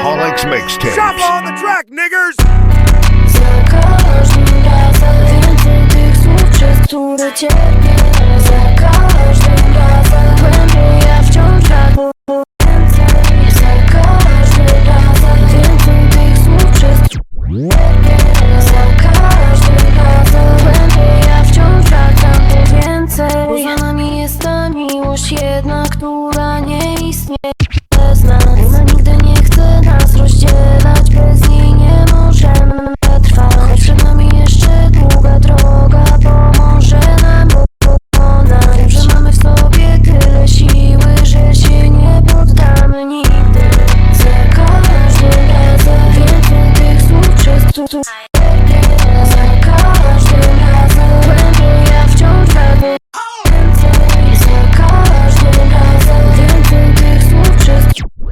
mixtape. Chop on the track, niggers! Za każdym razem więcej tych słów, przez które cierpię Za każdym razem głębiej ja wciąż po więcej Za każdym razem więcej tych słów, przez które cierpię Za każdym razem głębiej ja wciąż wracam po więcej Bo za nami jest ta miłość jedna, która nie istnieje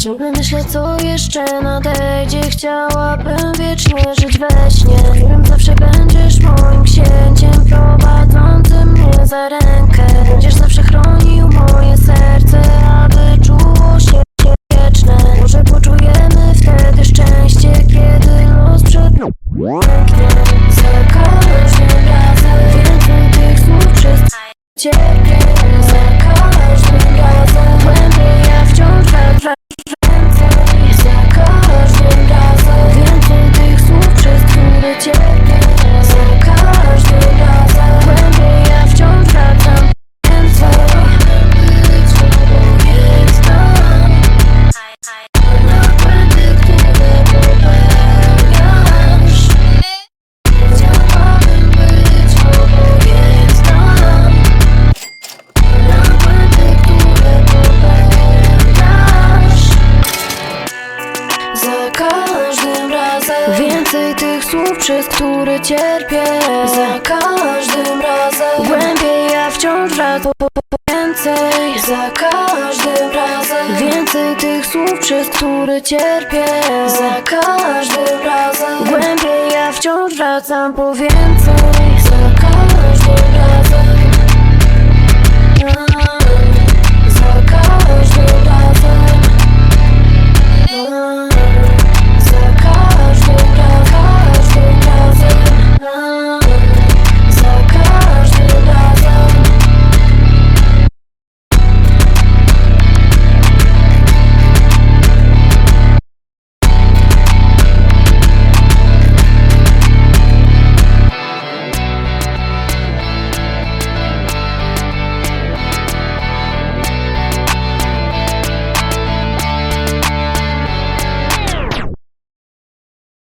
Ciągle myślę co jeszcze nadejdzie. Chciałabym wiecznie żyć we śnie. Wiem zawsze będziesz moim księciem Prowadzącym mnie za rękę. Będziesz zawsze chronił moje serce Aby czuło się wieczne. Może poczujemy wtedy szczęście Kiedy los przed pięknie Za każdym razem. Więcej tych słów przez cierpię każdym razem. Więcej tych słów, przez które cierpię. Za każdym razem. Głębiej ja wciąż wracam więcej. Za każdym razem. Więcej tych słów, przez które cierpię. Za każdym razem. Głębiej ja wciąż wracam po więcej